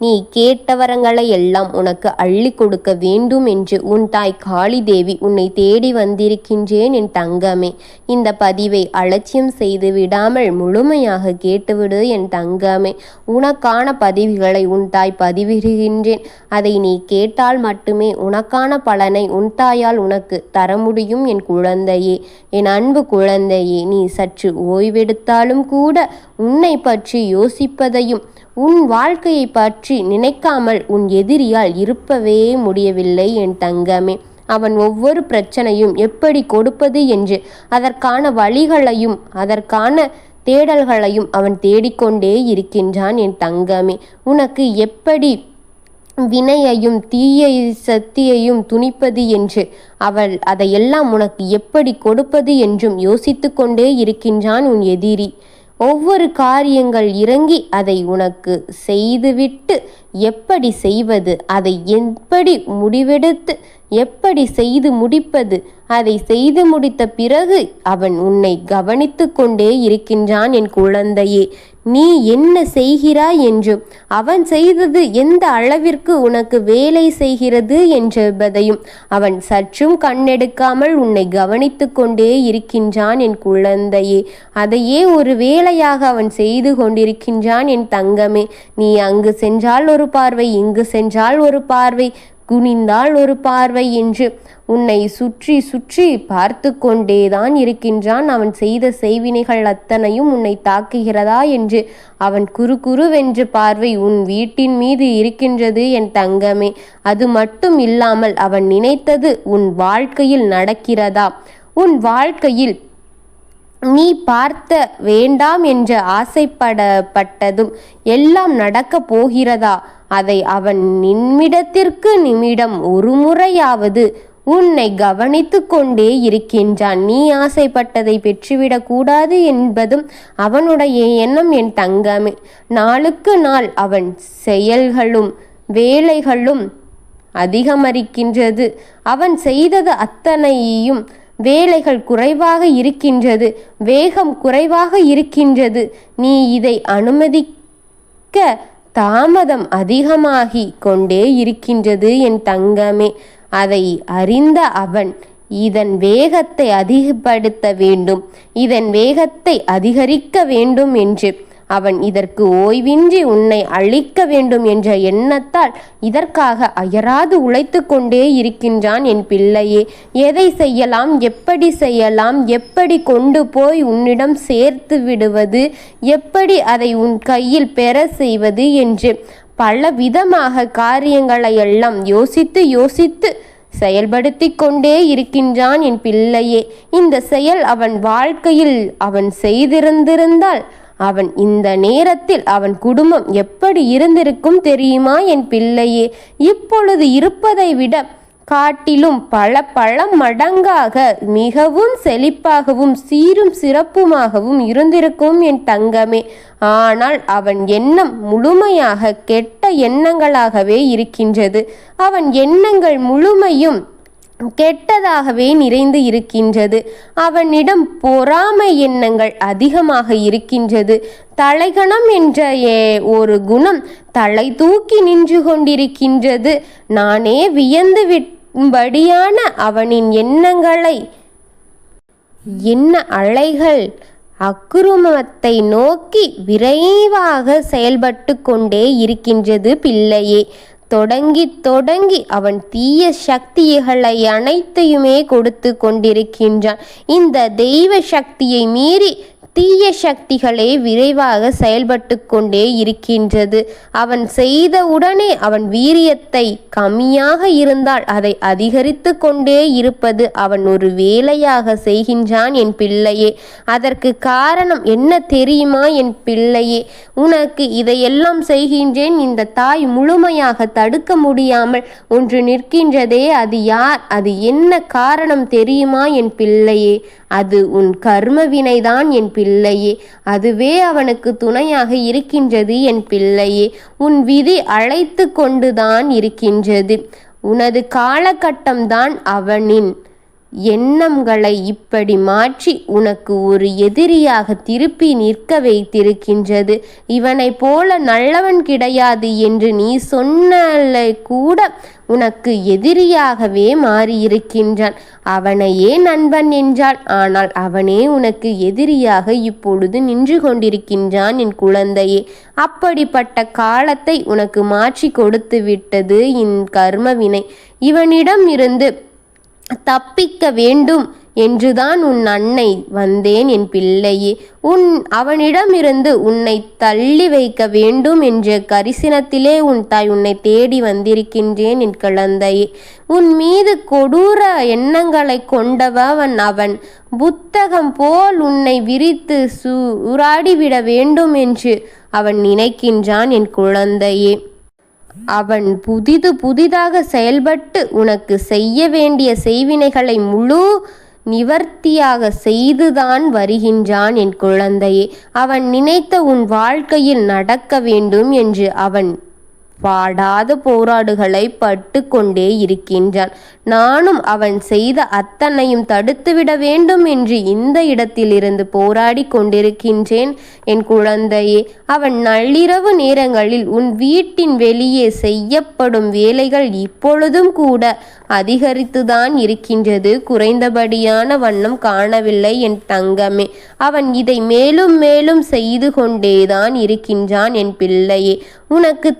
நீ கேட்ட வரங்களை எல்லாம் உனக்கு அள்ளி கொடுக்க வேண்டும் என்று உன் தாய் காளி தேவி உன்னை தேடி வந்திருக்கின்றேன் என் தங்கமே. இந்த பதிவை அலட்சியம் செய்து விடாமல் முழுமையாக கேட்டுவிடு என் தங்கமே. உனக்கான பதிவுகளை உன் தாய் பதிவிடுகின்றேன். அதை நீ கேட்டால் மட்டுமே உனக்கான பலனை உன் தாயால் உனக்கு தர முடியும் என் குழந்தையே. என் அன்பு குழந்தையே நீ சற்று ஓய்வெடுத்தாலும் கூட உன்னை பற்றி யோசிப்பதையும் உன் வாழ்க்கையை பற்றி நினைக்காமல் உன் எதிரியால் இருப்பவே முடியவில்லை என் தங்கமே. அவன் ஒவ்வொரு பிரச்சனையும் எப்படி கொடுப்பது என்று அதற்கான வழிகளையும் அதற்கான தேடல்களையும் அவன் தேடிக்கொண்டே இருக்கின்றான் என் தங்கமே. உனக்கு எப்படி வினையையும் தீய சக்தியையும் துணிப்பது என்று அவள் அதையெல்லாம் உனக்கு எப்படி கொடுப்பது என்றும் யோசித்து கொண்டே இருக்கின்றான் உன் எதிரி. ஒவ்வொரு காரியங்கள் இறங்கி அதை உனக்கு செய்துவிட்டு எப்படி செய்வது அதை எப்படி முடிவெடுத்து எப்படி செய்து முடிப்பது? அதை செய்து முடித்த பிறகு அவன் உன்னை கவனித்து கொண்டே இருக்கின்றான் என் குழந்தையே. நீ என்ன செய்கிறாய் என்றும் அவன் செய்தது எந்த அளவிற்கு உனக்கு வேலை செய்கிறது என்பதையும் அவன் சற்றும் கண்ணெடுக்காமல் உன்னை கவனித்து கொண்டே இருக்கின்றான் என் குழந்தையே. அதையே ஒரு வேலையாக அவன் செய்து கொண்டிருக்கின்றான் என் தங்கமே. நீ அங்கு சென்றால் ஒரு பார்வை இங்கு சென்றால் ஒரு பார்வை. குனிந்தால் ஒரு பார்வை என்று உன்னை சுற்றி சுற்றி பார்த்து கொண்டேதான் இருக்கின்றான். அவன் செய்த செய்வினைகள் அத்தனையும் உன்னை தாக்குகிறதா என்று அவன் குறு குருவென்று பார்வை உன் வீட்டின் மீது இருக்கின்றது என் தங்கமே. அது மட்டும் இல்லாமல் அவன் நினைத்தது உன் வாழ்க்கையில் நடக்கிறதா? உன் வாழ்க்கையில் நீ பார்த்த வேண்டாம் என்று ஆசைப்படப்பட்டதும் எல்லாம் நடக்கப் போகிறதா? அதை அவன் நிமிடத்திற்கு நிமிடம் ஒரு முறையாவது உன்னை கவனித்து கொண்டே இருக்கின்றான். நீ ஆசைப்பட்டதை பெற்றுவிடக் கூடாது என்பதும் அவனுடைய எண்ணம். என் தங்கமே நாளுக்கு நாள் அவன் செயல்களும் வேலைகளும் அதிகமரிக்கின்றது. அவன் செய்தது அத்தனையும் வேலைகள் குறைவாக இருக்கின்றது வேகம் குறைவாக இருக்கின்றது. நீ இதை அனுமதிக்க தாமதம் அதிகமாகி கொண்டே இருக்கின்றது என் தங்கமே. அதை அறிந்த அவன் இதன் வேகத்தை அதிகப்படுத்த வேண்டும். இதன் வேகத்தை அதிகரிக்க வேண்டும் என்று அவன் இதற்கு ஓய்வின்றி உன்னை அழிக்க வேண்டும் என்ற எண்ணத்தால் இதற்காக அயராது உழைத்து கொண்டே இருக்கின்றான் என் பிள்ளையே. எதை செய்யலாம் எப்படி செய்யலாம் எப்படி கொண்டு போய் உன்னிடம் சேர்த்து விடுவது எப்படி அதை உன் கையில் பெற செய்வது என்று பல விதமாக காரியங்களை எல்லாம் யோசித்து யோசித்து செயல்படுத்தி கொண்டே இருக்கின்றான் என் பிள்ளையே. இந்த செயல் அவன் வாழ்க்கையில் அவன் செய்திருந்திருந்தால் அவன் இந்த நேரத்தில் அவன் குடும்பம் எப்படி இருந்திருக்கும் தெரியுமா என் பிள்ளையே? இப்பொழுது இருப்பதை விட காட்டிலும் பல பல மடங்காக மிகவும் செழிப்பாகவும் சீரும் சிறப்புமாகவும் இருந்திருக்கும் என் தங்கமே. ஆனால் அவன் எண்ணம் முழுமையாக கெட்ட எண்ணங்களாகவே இருக்கின்றது. அவன் எண்ணங்கள் முழுமையும் கெட்டதாகவே நிறைந்து இருக்கின்றது. அவனிடம் பொறாமை எண்ணங்கள் அதிகமாக இருக்கின்றது. தலைகணம் என்ற ஒரு குணம் தலை தூக்கி நின்று கொண்டிருக்கின்றது. நானே வியந்து விடும்படியான அவனின் எண்ணங்களை என்ன அலைகள் அக்குருமத்தை நோக்கி விரைவாக செயல்பட்டு கொண்டே இருக்கின்றது பிள்ளையே. தொடங்கி தொடங்கி அவன் தீய சக்திகளை அனைத்தையுமே கொடுத்து கொண்டிருக்கின்றான். இந்த தெய்வ சக்தியை மீறி தீய சக்திகளே விரைவாக செயல்பட்டு கொண்டே இருக்கின்றது. அவன் செய்த உடனே அவன் வீரியத்தை கம்மியாக இருந்தால் அதை அதிகரித்து கொண்டே இருப்பது அவன் ஒரு வேலையாக செய்கின்றான் என் பிள்ளையே. அதற்கு காரணம் என்ன தெரியுமா என் பிள்ளையே? உனக்கு இதையெல்லாம் செய்கின்றேன். இந்த தாய் முழுமையாக தடுக்க முடியாமல் ஒன்று நிற்கின்றதே அது யார்? அது என்ன காரணம் தெரியுமா என் பிள்ளையே? அது உன் கர்ம வினைதான் என் பிள்ளையே அதுவே அவனுக்கு துணையாக இருக்கின்றது என் பிள்ளையே. உன் விதி அழைத்து கொண்டுதான் இருக்கின்றது. உனது காலகட்டம்தான் அவனின். எண்ணங்களை இப்படி மாற்றி உனக்கு ஒரு எதிரியாக திருப்பி நிற்க வைத்திருக்கின்றது. இவனைப் போல நல்லவன் கிடையாது என்று நீ சொன்னலை கூட உனக்கு எதிரியாகவே மாறியிருக்கின்றான். அவனையே நண்பன் என்றாள். ஆனால் அவனே உனக்கு எதிரியாக இப்பொழுது நின்று கொண்டிருக்கின்றான் என் குழந்தையே. அப்படிப்பட்ட காலத்தை உனக்கு மாற்றி கொடுத்து விட்டது இன் கர்மவினை இவனிடம் இருந்து தப்பிக்க வேண்டும் என்றுதான் உன் அன்னை வந்தேன் என் பிள்ளையே. உன் அவனிடமிருந்து உன்னை தள்ளி வைக்க வேண்டும் என்ற கரிசனத்திலே உன் தாய் உன்னை தேடி வந்திருக்கின்றேன் என் குழந்தையே. உன் மீது கொடூர எண்ணங்களை கொண்டவன் அவன் புத்தகம் போல் உன்னை விரித்து சூ உராடிவிட வேண்டும் என்று அவன் நினைக்கின்றான் என் குழந்தையே. அவன் புதிது புதிதாக செயல்பட்டு உனக்கு செய்ய வேண்டிய செய்வினைகளை முழு நிவர்த்தியாக செய்துதான் வருகின்றான் என் குழந்தையே. அவன் நினைத்த உன் வாழ்க்கையில் நடக்க வேண்டும் என்று அவன் பாடாத போராடுகளை பட்டு கொண்டே இருக்கின்றான். நானும் அவன் செய்த அத்தனையும் தடுத்துவிட வேண்டும் என்று இந்த இடத்திலிருந்து போராடி கொண்டிருக்கின்றேன். என் குழந்தையே அவன் நள்ளிரவு நேரங்களில் உன் வீட்டின் வெளியே செய்யப்படும் வேலைகள் இப்பொழுதும் கூட அதிகரித்துதான் இருக்கின்றது. குறைந்தபடியான வண்ணம் காணவில்லை என் தங்கமே. அவன் இதை மேலும் மேலும் செய்து கொண்டேதான் இருக்கின்றான் என் பிள்ளையே. உனக்கு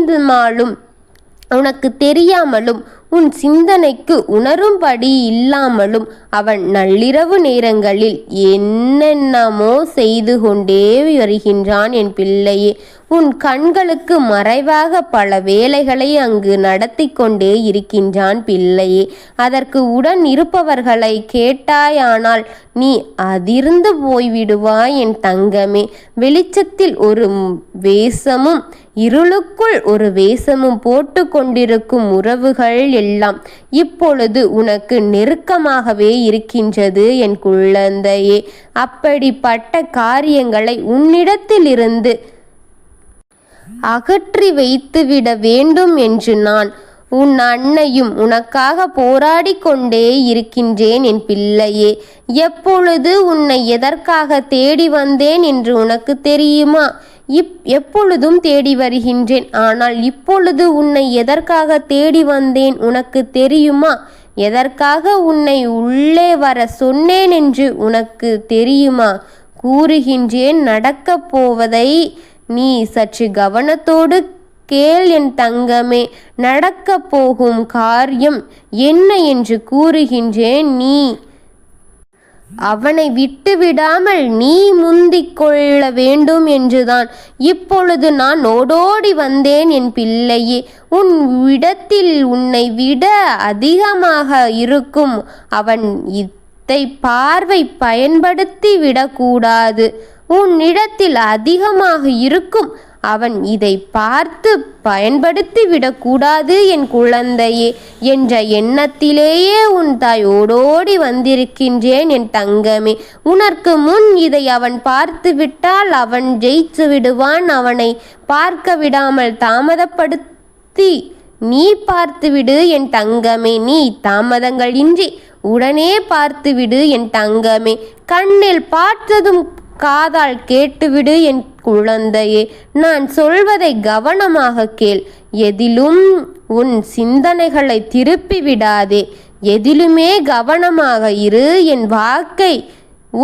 தெரிந்துமாலும் உனக்கு தெரியாமலும் உன் சிந்தனைக்கு உணரும்படி இல்லாமலும் அவன் நள்ளிரவு நேரங்களில் என்னென்னமோ செய்து கொண்டே வருகின்றான் என் பிள்ளையே. உன் கண்களுக்கு மறைவாக பல வேலைகளை அங்கு நடத்தி கொண்டே இருக்கின்றான் பிள்ளையே. அதற்கு உடன் இருப்பவர்களை கேட்டாயானால் நீ அதிர்ந்து போய்விடுவாய் என் தங்கமே. வெளிச்சத்தில் ஒரு வேஷமும் இருளுக்குள் ஒரு வேஷமும் போட்டு கொண்டிருக்கும் உறவுகள் எல்லாம் இப்பொழுது உனக்கு நெருக்கமாகவே இருக்கின்றது என் குழந்தையே. அப்படிப்பட்ட காரியங்களை உன்னிடத்திலிருந்து அகற்றி வைத்துவிட வேண்டும் என்று நான் உன் அன்னையும் உனக்காக போராடி கொண்டே இருக்கின்றேன் என் பிள்ளையே. எப்பொழுது உன்னை எதற்காக தேடி வந்தேன் என்று உனக்கு தெரியுமா? இப் எப்பொழுதும் தேடி வருகின்றேன். ஆனால் இப்பொழுது உன்னை எதற்காக தேடி வந்தேன் உனக்கு தெரியுமா? எதற்காக உன்னை உள்ளே வர சொன்னேன் என்று உனக்கு தெரியுமா? கூறுகின்றேன் நடக்கப் போவதை நீ சற்று கவனத்தோடு கேள் என் தங்கமே நடக்க போகும் காரியம் என்ன என்று கூறுகின்றேன் நீ. அவனை விட்டு விடாமல் நீ முந்திக் கொள்ள வேண்டும் என்றுதான். இப்பொழுது நான் ஓடோடி வந்தேன் என் பிள்ளையே உன் விடத்தில் உன்னை விட அதிகமாக இருக்கும். அவன் இத்தை பார்வை பயன்படுத்தி விடக்கூடாது. உன்னிடத்தில் அதிகமாக இருக்கும். அவன் இதை பார்த்து பயன்படுத்தி விடக்கூடாது என் குழந்தையே என்ற எண்ணத்திலேயே உன் தாய் ஓடோடி வந்திருக்கின்றேன் என் தங்கமே. உனக்கு முன் இதை அவன் பார்த்து விட்டால் அவன் ஜெயித்து விடுவான். அவனை பார்க்க விடாமல் தாமதப்படுத்தி நீ பார்த்துவிடு என் தங்கமே. நீ தாமதங்களின்றி உடனே பார்த்துவிடு என் தங்கமே. கண்ணில் பார்த்ததும் காதால் கேட்டுவிடு என் குழந்தையே. நான் சொல்வதை கவனமாக கேள். எதிலும் உன் சிந்தனைகளை திருப்பி விடாதே எதிலுமே கவனமாக இரு. என் வாக்கை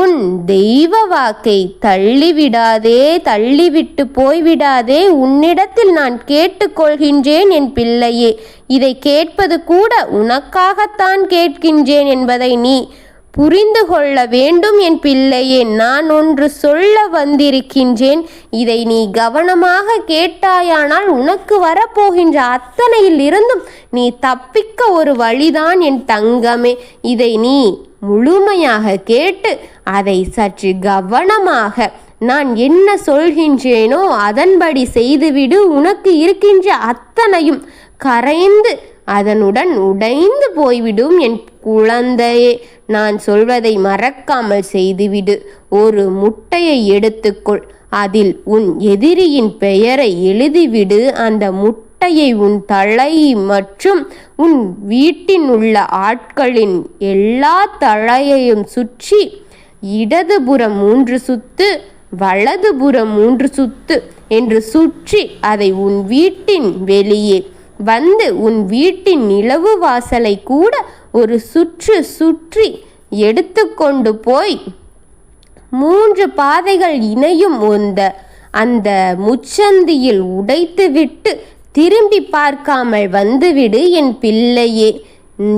உன் தெய்வ வாக்கை தள்ளிவிடாதே. தள்ளிவிட்டு போய்விடாதே. உன்னிடத்தில் நான் கேட்டுக்கொள்கின்றேன் என் பிள்ளையே. இதை கேட்பது கூட உனக்காகத்தான் கேட்கின்றேன் என்பதை நீ புரிந்து கொள்ள வேண்டும் என் பிள்ளையே நான் ஒன்று சொல்ல வந்திருக்கின்றேன். இதை நீ கவனமாக கேட்டாயானால் உனக்கு வரப்போகின்ற அத்தனையில் இருந்தும் நீ தப்பிக்க ஒரு வழிதான் என் தங்கமே. இதை நீ முழுமையாக கேட்டு அதை சற்று கவனமாக நான் என்ன சொல்கின்றேனோ அதன்படி செய்துவிடு. உனக்கு இருக்கின்ற அத்தனையும் கரைந்து அதனுடன் உடைந்து போய்விடும் என் குழந்தையே நான் சொல்வதை மறக்காமல் செய்துவிடு. ஒரு முட்டையை எடுத்துக்கொள். அதில் உன் எதிரியின் பெயரை எழுதிவிடு. அந்த முட்டையை உன் தலை மற்றும் உன் வீட்டின் உள்ள ஆட்களின் எல்லா தலையையும் சுற்றி இடதுபுறம் மூன்று சுத்து வலதுபுறம் மூன்று சுத்து என்று சுற்றி அதை உன் வீட்டின் வெளியே வந்து உன் வீட்டின் நிலவு வாசலை கூட ஒரு சுற்று சுற்றி எடுத்துக்கொண்டு போய். மூன்று பாதைகள் இணையும் உந்த அந்த முச்சந்தியில் உடைத்துவிட்டு திரும்பி பார்க்காமல் வந்துவிடு என் பிள்ளையே.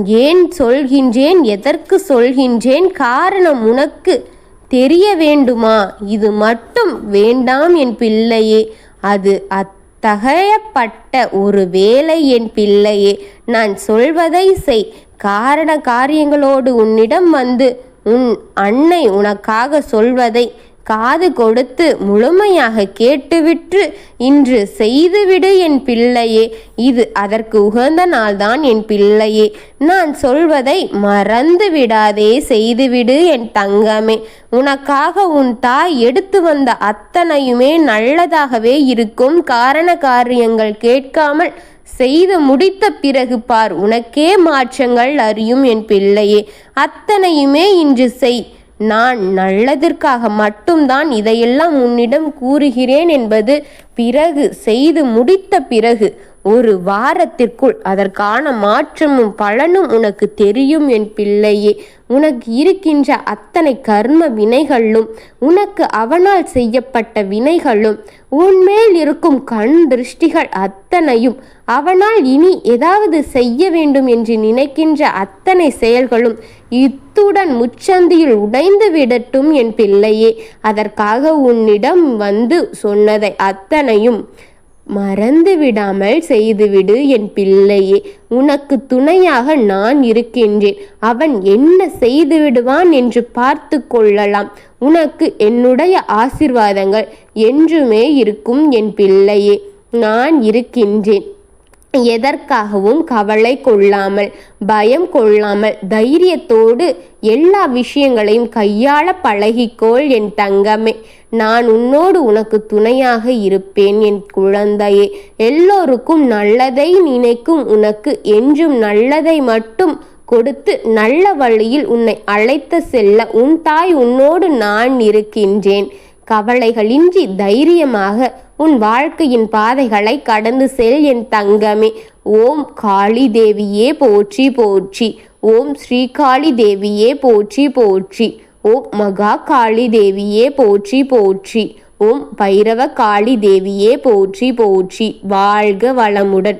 ஏன் சொல்கின்றேன் எதற்கு சொல்கின்றேன் காரணம் உனக்கு தெரிய வேண்டுமா? இது மட்டும் வேண்டாம் என் பிள்ளையே. அது அத் தகழப்பட்ட ஒரு வேலை என் பிள்ளையே நான் சொல்வதை செய். காரண காரியங்களோடு உன்னிடம் வந்து உன் அன்னை உனக்காக சொல்வதை காது கொடுத்து முழுமையாக கேட்டுவிட்டு இன்று செய்துவிடு என் பிள்ளையே இது அதற்கு உகந்த நாள்தான் என் பிள்ளையே. நான் சொல்வதை மறந்து விடாதே செய்துவிடு என் தங்கமே. உனக்காக உன் தாய் எடுத்து வந்த அத்தனையுமே நல்லதாகவே இருக்கும். காரண காரியங்கள் கேட்காமல் செய்து முடித்த பிறகு பார் உனக்கே மாற்றங்கள் அறியும் என் பிள்ளையே. அத்தனையுமே இன்று செய். நான் நல்லதற்காக மட்டும்தான் இதையெல்லாம் உன்னிடம் கூறுகிறேன் என்பது பிறகு செய்து முடித்த பிறகு ஒரு வாரத்திற்குள் அதற்கான மாற்றமும் பலனும் உனக்கு தெரியும் என் பிள்ளையே. உனக்கு இருக்கின்ற அத்தனை கர்ம வினைகளும் உனக்கு அவனால் செய்யப்பட்ட வினைகளும் உன்மேல் இருக்கும் கண் திருஷ்டிகள் அத்தனையும் அவனால் இனி ஏதாவது செய்ய வேண்டும் என்று நினைக்கின்ற அத்தனை செயல்களும் இத்துடன் முச்சந்தியில் உடைந்து விடட்டும் என் பிள்ளையே. அதற்காக உன்னிடம் வந்து சொன்னதை அத்தனையும் மறந்து விடாமல் செய்துவிடு என் பிள்ளையே. உனக்கு துணையாக நான் இருக்கின்றேன். அவன் என்ன செய்து விடுவான் என்று பார்த்து கொள்ளலாம். உனக்கு என்னுடைய ஆசிர்வாதங்கள் என்றுமே இருக்கும் என் பிள்ளையே. நான் இருக்கின்றேன். எதற்காகவும் கவலை கொள்ளாமல் பயம் கொள்ளாமல் தைரியத்தோடு எல்லா விஷயங்களையும் கையாள பழகிக்கோள் என் தங்கமே. நான் உன்னோடு உனக்கு துணையாக இருப்பேன் என் குழந்தையே. எல்லோருக்கும் நல்லதை நினைக்கும் உனக்கு என்றும் நல்லதை மட்டும் கொடுத்து நல்ல வழியில் உன்னை அழைத்து செல்ல உன் தாய் உன்னோடு நான் இருக்கின்றேன். கவலைகளின்றி தைரியமாக உன் வாழ்க்கையின் பாதைகளை கடந்து செல் என் தங்கமே. ஓம் காளி தேவியே போற்றி போற்றி. ஓம் ஸ்ரீகாளி தேவியே போற்றி போற்றி. ஓம் மகா காளி தேவியே போற்றி போற்றி. ஓம் பைரவ காளி தேவியே போற்றி போற்றி. வாழ்க வளமுடன்.